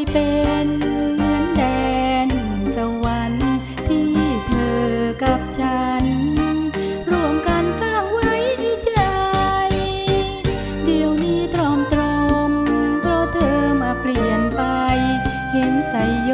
เยเป็นเหมือนแดนสวรรค์ที่เธอกับฉัน ร่วมกันสร้างไว้ในใจ เดี๋ยวนี้ตรอมตรอมเพราะเธอมาเปลี่ยนไป เห็นใส่โย